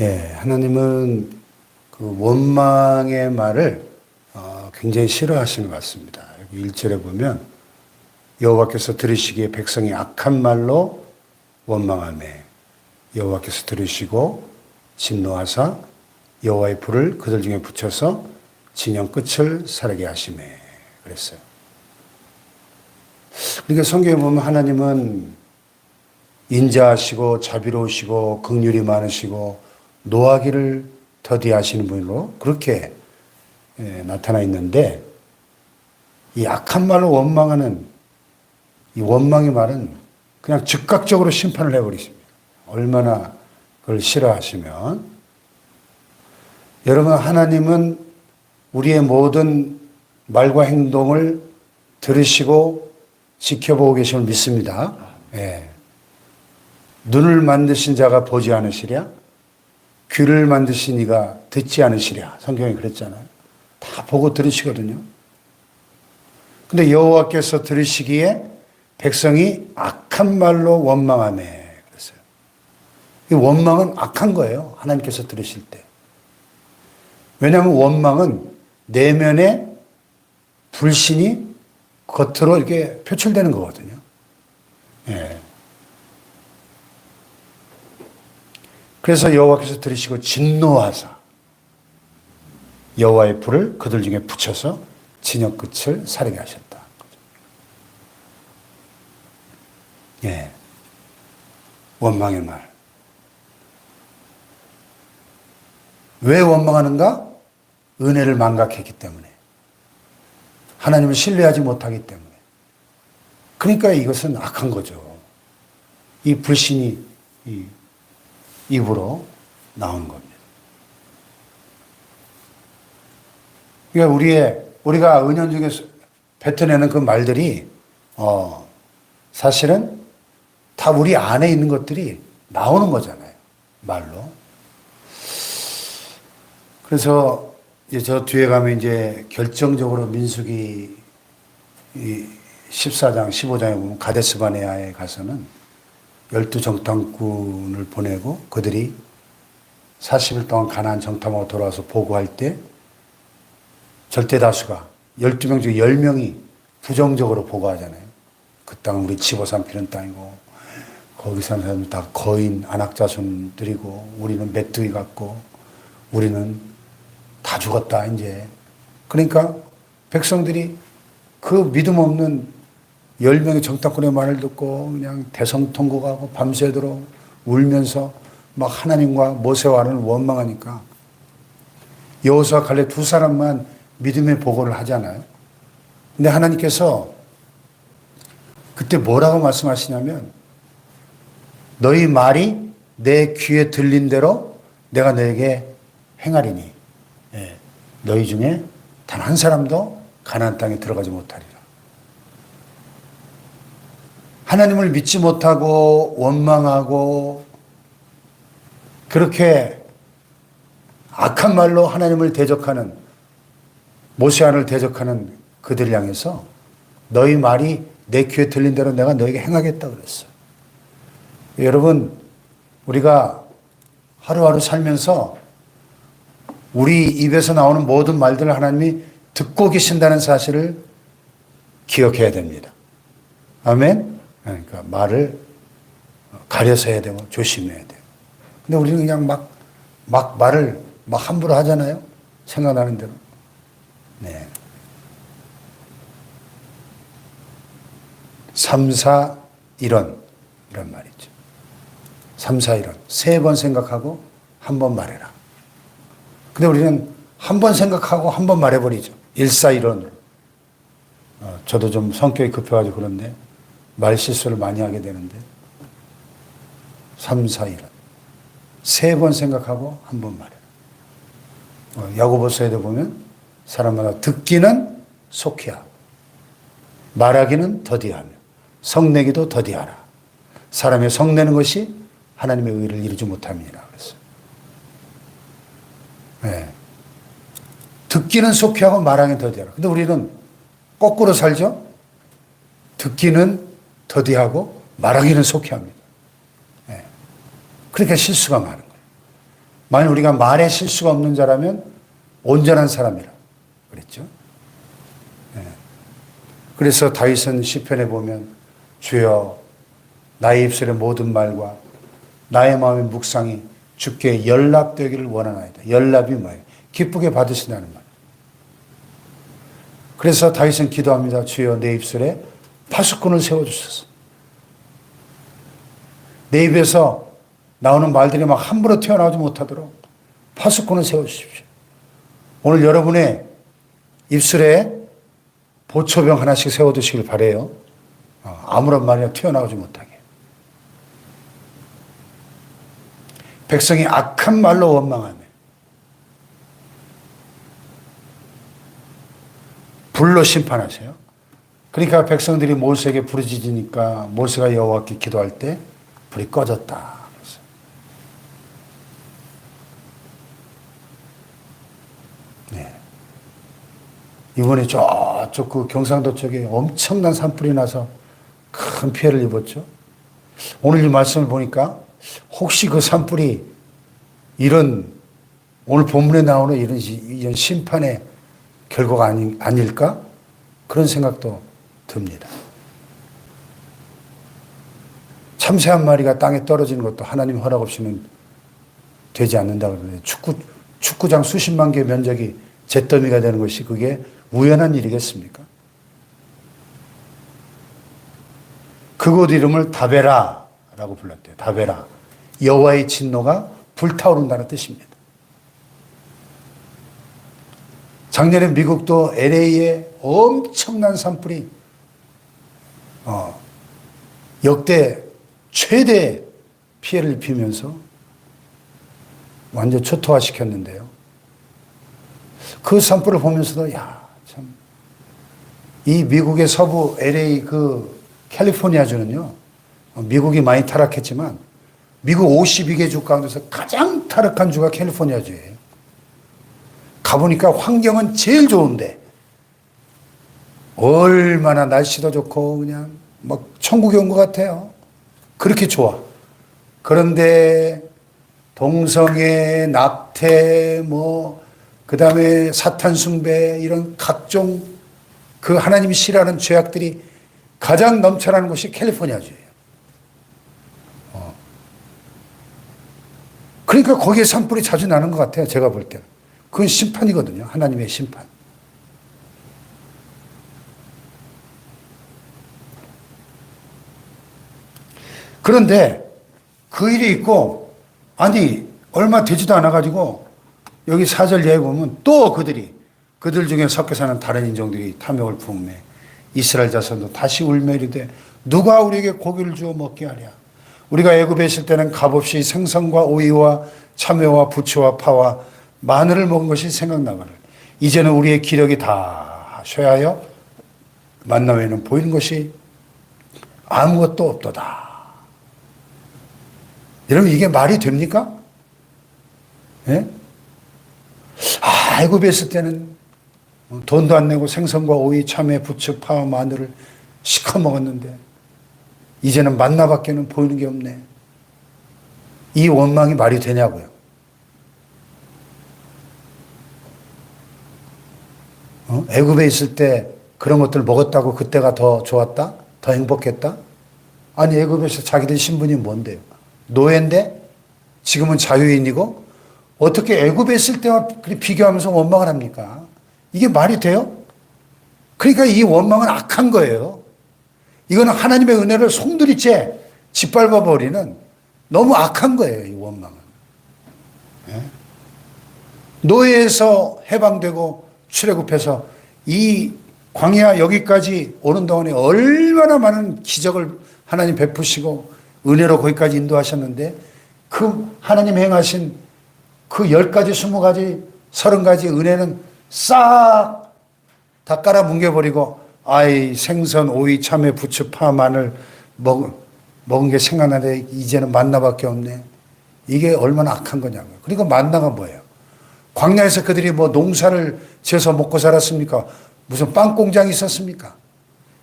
예, 하나님은 그 원망의 말을 어, 굉장히 싫어하시는 것 같습니다. 여기 1절에 보면 여호와께서 들으시기에 백성이 악한 말로 원망하매 여호와께서 들으시고 진노하사 여호와의 불을 그들 중에 붙여서 진영 끝을 사르게 하심에 그랬어요. 그러니까 성경에 보면 하나님은 인자하시고 자비로우시고 극률이 많으시고 노하기를 더디하시는 분으로 그렇게 예, 나타나 있는데 이 악한 말로 원망하는 이 원망의 말은 그냥 즉각적으로 심판을 해버리십니다. 얼마나 그걸 싫어하시면 여러분 하나님은 우리의 모든 말과 행동을 들으시고 지켜보고 계심을 믿습니다. 예. 눈을 만드신 자가 보지 않으시랴? 귀를 만드신 이가 듣지 않으시랴? 성경에 그랬잖아요. 다 보고 들으시거든요. 근데 여호와께서 들으시기에 백성이 악한 말로 원망하네. 그랬어요. 이 원망은 악한 거예요. 하나님께서 들으실 때. 왜냐하면 원망은 내면의 불신이 겉으로 이렇게 표출되는 거거든요. 예. 그래서 여호와께서 들으시고 진노하사 여호와의 불을 그들 중에 붙여서 진역 끝을 사르게 하셨다. 예. 원망의 말. 왜 원망하는가? 은혜를 망각했기 때문에. 하나님을 신뢰하지 못하기 때문에. 그러니까 이것은 악한 거죠. 이 불신이 이 입으로 나온 겁니다. 그러니까 우리의 우리가 은연 중에 뱉어내는 그 말들이 어 사실은 다 우리 안에 있는 것들이 나오는 거잖아요. 말로. 그래서 이제 저 뒤에 가면 이제 결정적으로 민수기 이 14장, 15장에 보면 가데스 바네아에 가서는 열두 정탐꾼을 보내고 그들이 40일 동안 가나안 정탐하고 돌아와서 보고할 때 절대 다수가 12명 중에 10명이 부정적으로 보고하잖아요. 그 땅은 우리 집어 삼키는 땅이고 거기 사는 사람들 다 거인 안악자손들이고 우리는 메뚜기 같고 우리는 다 죽었다 이제 그러니까 백성들이 그 믿음 없는 열 명의 정탐꾼의 말을 듣고 그냥 대성통곡하고 밤새도록 울면서 막 하나님과 모세와를 원망하니까 여호수아 갈렙 두 사람만 믿음의 보고를 하잖아요. 근데 하나님께서 그때 뭐라고 말씀하시냐면 너희 말이 내 귀에 들린 대로 내가 너에게 행하리니 예, 너희 중에 단 한 사람도 가나안 땅에 들어가지 못하리라. 하나님을 믿지 못하고 원망하고 그렇게 악한 말로 하나님을 대적하는 모세안을 대적하는 그들 향해서 너희 말이 내 귀에 들린 대로 내가 너에게 행하겠다 그랬어요. 여러분 우리가 하루하루 살면서 우리 입에서 나오는 모든 말들을 하나님이 듣고 계신다는 사실을 기억해야 됩니다. 아멘. 그러니까 말을 가려서 해야 되고 조심해야 돼요. 근데 우리는 그냥 막, 막 말을 막 함부로 하잖아요. 생각나는 대로. 네. 3, 4, 1원. 이런 말이죠. 3, 4, 1원. 세번 생각하고 한 번 말해라. 근데 우리는 한 번 생각하고 한 번 말해버리죠. 1, 4, 1원으로. 어, 저도 좀 성격이 급해가지고 그런데 말 실수를 많이 하게 되는데 3, 4, 1원. 세번 생각하고 한 번 말해라. 어, 야고보서에도 보면 사람마다 듣기는 속히 하고 말하기는 더디하며 성내기도 더디하라. 사람의 성내는 것이 하나님의 의를 이루지 못함이라 그랬어요. 네. 듣기는 속히 하고 말하기는 더디하라. 근데 우리는 거꾸로 살죠? 듣기는 더디하고 말하기는 속히 합니다. 네. 그러니까 실수가 많은 거예요. 만약 우리가 말에 실수가 없는 자라면 온전한 사람이라 그랬죠. 예. 그래서 다윗은 시편에 보면 주여 나의 입술의 모든 말과 나의 마음의 묵상이 주께 연락되기를 원하나이다. 연락이 뭐예요? 기쁘게 받으신다는 말. 그래서 다윗은 기도합니다. 주여 내 입술에 파수꾼을 세워주소서. 내 입에서 나오는 말들이 막 함부로 튀어나오지 못하도록 파수꾼을 세워주십시오. 오늘 여러분의 입술에 보초병 하나씩 세워두시길 바래요. 어, 아무런 말이나 튀어나오지 못하게. 백성이 악한 말로 원망하며 불로 심판하세요. 그러니까 백성들이 모세에게 부르짖으니까 모세가 여호와께 기도할 때 불이 꺼졌다. 네. 이번에 저쪽 그 경상도 쪽에 엄청난 산불이 나서 큰 피해를 입었죠. 오늘 이 말씀을 보니까 혹시 그 산불이 이런 오늘 본문에 나오는 이런, 시- 이런 심판의 결과가 아니, 아닐까? 그런 생각도 듭니다. 참새 한 마리가 땅에 떨어지는 것도 하나님 허락 없이는 되지 않는다 그러는데 축구, 축구장 수십만 개 면적이 잿더미가 되는 것이 그게 우연한 일이겠습니까? 그곳 이름을 다베라라고 불렀대요. 다베라. 여호와의 진노가 불타오른다는 뜻입니다. 작년에 미국도 LA에 엄청난 산불이 어, 역대 최대 피해를 입히면서 완전 초토화 시켰는데요. 그 산불을 보면서도 야, 참. 이 미국의 서부 LA 그 캘리포니아주는요. 어, 미국이 많이 타락했지만 미국 52개 주 가운데서 가장 타락한 주가 캘리포니아주예요. 가보니까 환경은 제일 좋은데 얼마나 날씨도 좋고 그냥 막 천국에 온 것 같아요. 그렇게 좋아. 그런데 동성애, 낙태, 뭐 그 다음에 사탄 숭배 이런 각종 그 하나님이 싫어하는 죄악들이 가장 넘쳐나는 곳이 캘리포니아주예요. 어. 그러니까 거기에 산불이 자주 나는 것 같아요. 제가 볼 때는. 그건 심판이거든요. 하나님의 심판. 그런데 그 일이 있고, 아니, 얼마 되지도 않아가지고, 여기 사절 예에 보면 또 그들이, 그들 중에 섞여 사는 다른 인종들이 탐욕을 품매, 이스라엘 자손도 다시 울며 이르되, 누가 우리에게 고기를 주어 먹게 하랴? 우리가 애굽에 있을 때는 값없이 생선과 오이와 참외와 부추와 파와 마늘을 먹은 것이 생각나거늘. 이제는 우리의 기력이 다 쇠하여 만나 외에는 보이는 것이 아무것도 없도다. 여러분 이게 말이 됩니까? 예? 아, 애굽에 있을 때는 돈도 안 내고 생선과 오이, 참외, 부추, 파와 마늘을 시커 먹었는데 이제는 만나밖에는 보이는 게 없네. 이 원망이 말이 되냐고요. 어? 애굽에 있을 때 그런 것들 먹었다고 그때가 더 좋았다? 더 행복했다? 아니 애굽에서 자기들 신분이 뭔데요? 노예인데 지금은 자유인이고 어떻게 애굽에 있을 때와 비교하면서 원망을 합니까? 이게 말이 돼요? 그러니까 이 원망은 악한 거예요. 이거는 하나님의 은혜를 송두리째 짓밟아 버리는 너무 악한 거예요. 이 원망은. 예? 노예에서 해방되고 출애굽해서 이 광야 여기까지 오는 동안에 얼마나 많은 기적을 하나님 베푸시고 은혜로 거기까지 인도하셨는데 그 하나님 행하신 그열 가지, 스무 가지, 서른 가지 은혜는 싹 다 깔아 뭉개버리고 아이 생선, 오이, 참외, 부추, 파, 마늘 먹, 먹은 게 생각나는데 이제는 만나밖에 없네. 이게 얼마나 악한 거냐고요. 그리고 만나가 뭐예요? 광야에서 그들이 뭐 농사를 지어서 먹고 살았습니까? 무슨 빵 공장이 있었습니까?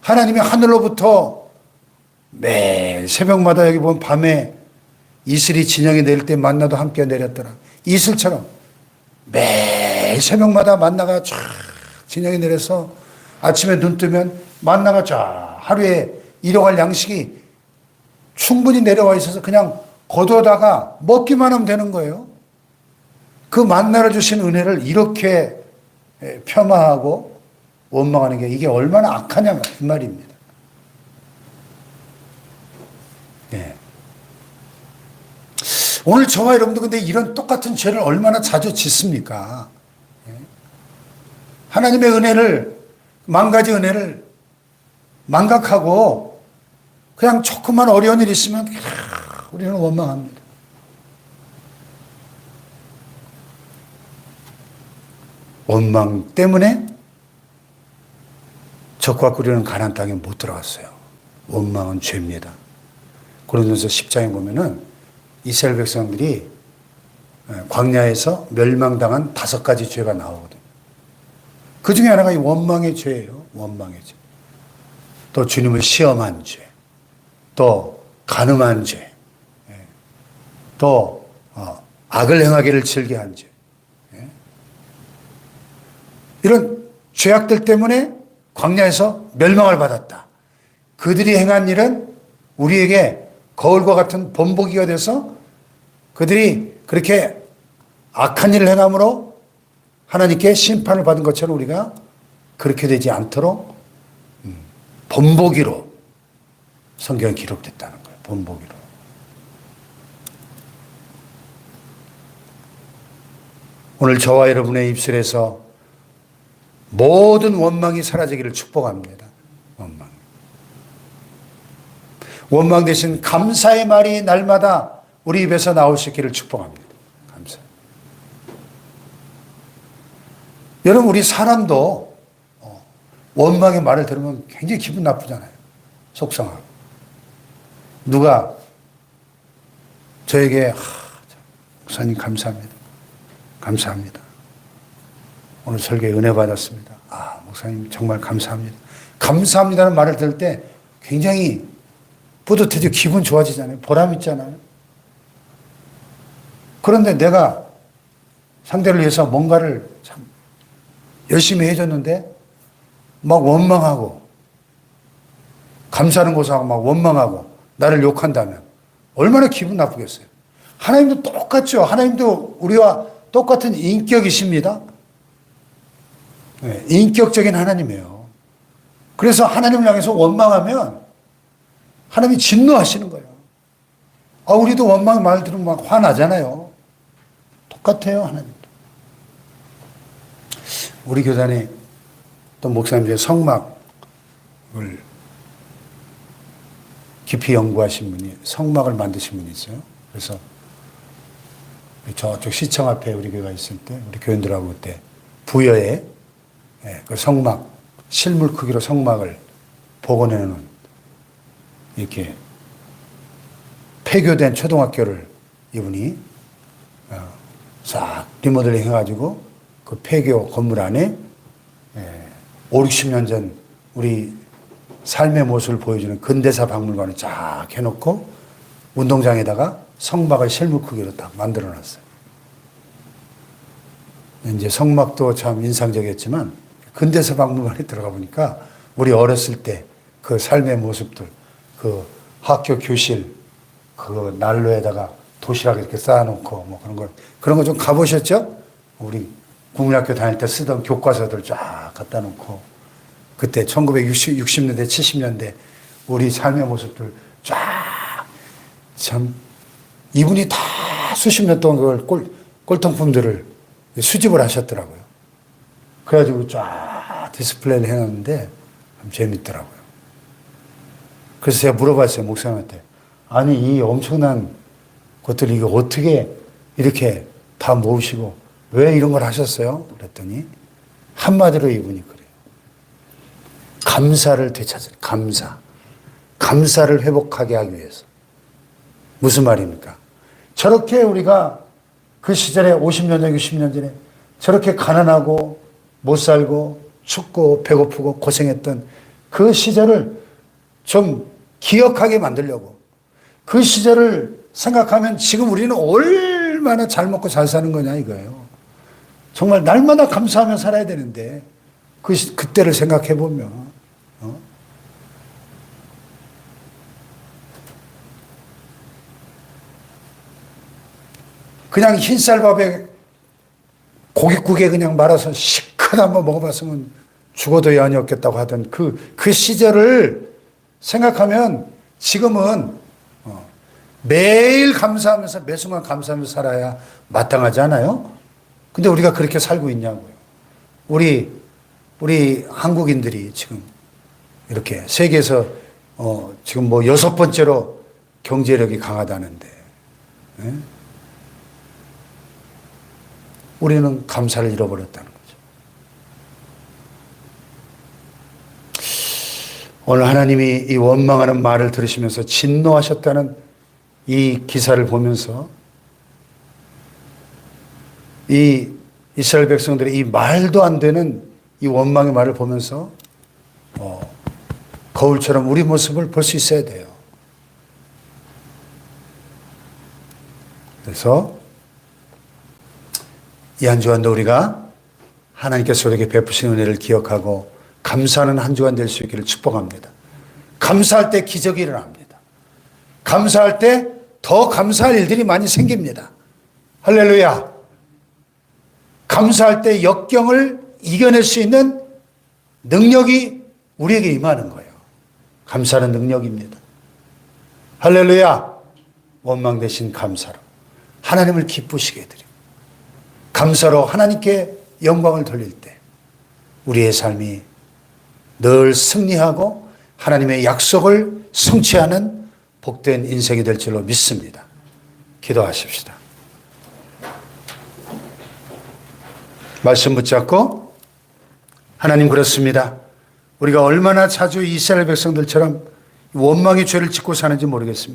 하나님이 하늘로부터 매일 새벽마다 여기 보면 밤에 이슬이 진영이 내릴 때 만나도 함께 내렸더라. 이슬처럼 매일 새벽마다 만나가 쫙 진영이 내려서 아침에 눈 뜨면 만나가 쫙 하루에 일용할 양식이 충분히 내려와 있어서 그냥 거두다가 먹기만 하면 되는 거예요. 그 만나를 주신 은혜를 이렇게 폄하하고 원망하는 게 이게 얼마나 악하냐 이 말입니다. 네. 오늘 저와 여러분도 근데 이런 똑같은 죄를 얼마나 자주 짓습니까? 예? 하나님의 은혜를 만 가지 은혜를 망각하고 그냥 조금만 어려운 일 있으면 우리는 원망합니다. 원망 때문에 적과 꾸리는 가난 땅에 못 들어갔어요. 원망은 죄입니다. 고린도서 10장에 보면은 이스라엘 백성들이 광야에서 멸망당한 다섯 가지 죄가 나오거든요. 그 중에 하나가 이 원망의 죄예요. 원망의 죄. 또 주님을 시험한 죄. 또 간음한 죄. 예. 또 어, 악을 행하기를 즐겨한 죄. 예. 이런 죄악들 때문에 광야에서 멸망을 받았다. 그들이 행한 일은 우리에게 거울과 같은 본보기가 돼서 그들이 그렇게 악한 일을 행함으로 하나님께 심판을 받은 것처럼 우리가 그렇게 되지 않도록 음, 본보기로 성경에 기록됐다는 거예요. 본보기로. 오늘 저와 여러분의 입술에서 모든 원망이 사라지기를 축복합니다. 원망. 원망 대신 감사의 말이 날마다 우리 입에서 나올 수 있기를 축복합니다. 감사. 여러분, 우리 사람도 어, 원망의 말을 들으면 굉장히 기분 나쁘잖아요. 속상하고. 누가 저에게, 하, 목사님 감사합니다. 감사합니다. 오늘 설교에 은혜 받았습니다. 아, 목사님 정말 감사합니다. 감사합니다는 말을 들을 때 굉장히 뿌듯해지고 기분 좋아지잖아요. 보람 있잖아요. 그런데 내가 상대를 위해서 뭔가를 참 열심히 해줬는데 막 원망하고 감사하는 곳하고 막 원망하고 나를 욕한다면 얼마나 기분 나쁘겠어요. 하나님도 똑같죠. 하나님도 우리와 똑같은 인격이십니다. 네, 인격적인 하나님이에요. 그래서 하나님을 향해서 원망하면 하나님이 진노하시는 거예요. 아, 우리도 원망 말 들으면 막 화나잖아요. 똑같아요, 하나님도. 우리 교단에 또 목사님 중에 성막을 깊이 연구하신 분이 성막을 만드신 분이 있어요. 그래서 저쪽 시청 앞에 우리 교회가 있을 때 우리 교인들하고 그때 부여에 예, 그 성막 실물 크기로 성막을 복원해 놓은 이렇게 폐교된 초등학교를 이분이 어, 싹 리모델링 해가지고 그 폐교 건물 안에 5, 60년 전 우리 삶의 모습을 보여주는 근대사 박물관을 쫙 해놓고 운동장에다가 성막을 실물 크기로 딱 만들어 놨어요. 이제 성막도 참 인상적이었지만 근대사 박물관에 들어가 보니까 우리 어렸을 때 그 삶의 모습들, 그 학교 교실, 그 난로에다가 도시락 이렇게 쌓아놓고 뭐 그런 걸 그런 거 좀 가보셨죠? 우리 국민학교 다닐 때 쓰던 교과서들 쫙 갖다 놓고 그때 1960, 60 년대, 70년대 우리 삶의 모습들 쫙 참 이분이 다 수십 년 동안 그걸 꼴, 꼴통품들을 수집을 하셨더라고요. 그래가지고 쫙 디스플레이를 해놨는데 참 재밌더라고요. 그래서 제가 물어봤어요, 목사님한테. 아니, 이 엄청난 것들 이거 어떻게 이렇게 다 모으시고 왜 이런 걸 하셨어요? 그랬더니 한마디로 이분이 그래요. 감사를 되찾을, 감사. 감사를 회복하게 하기 위해서. 무슨 말입니까? 저렇게 우리가 그 시절에 50년 전, 60년 전에 저렇게 가난하고 못 살고 춥고 배고프고 고생했던 그 시절을 좀 기억하게 만들려고 그 시절을 생각하면 지금 우리는 얼마나 잘 먹고 잘 사는 거냐 이거예요. 정말 날마다 감사하며 살아야 되는데 그 시- 그때를 생각해 보면 어? 그냥 흰쌀밥에 고깃국에 그냥 말아서 시큰 한번 먹어봤으면 죽어도 여한이 없겠다고 하던 그, 그 시절을 생각하면 지금은 어, 매일 감사하면서 매 순간 감사하면서 살아야 마땅하지 않아요? 근데 우리가 그렇게 살고 있냐고요. 우리, 우리 한국인들이 지금 이렇게 세계에서 어, 지금 뭐 여섯 번째로 경제력이 강하다는데, 예? 우리는 감사를 잃어버렸다는 거죠. 오늘 하나님이 이 원망하는 말을 들으시면서 진노하셨다는 이 기사를 보면서 이 이스라엘 백성들의 이 말도 안 되는 이 원망의 말을 보면서 어, 거울처럼 우리 모습을 볼 수 있어야 돼요. 그래서 이 한 주간도 우리가 하나님께서 우리에게 베푸신 은혜를 기억하고 감사하는 한 주간 될 수 있기를 축복합니다. 감사할 때 기적이 일어납니다. 감사할 때 더 감사할 일들이 많이 생깁니다. 할렐루야. 감사할 때 역경을 이겨낼 수 있는 능력이 우리에게 임하는 거예요. 감사는 능력입니다. 할렐루야. 원망 대신 감사로 하나님을 기쁘시게 해드리고 감사로 하나님께 영광을 돌릴 때 우리의 삶이 늘 승리하고 하나님의 약속을 성취하는 복된 인생이 될 줄로 믿습니다. 기도하십시다. 말씀 붙잡고 하나님 그렇습니다. 우리가 얼마나 자주 이스라엘 백성들처럼 원망의 죄를 짓고 사는지 모르겠습니다.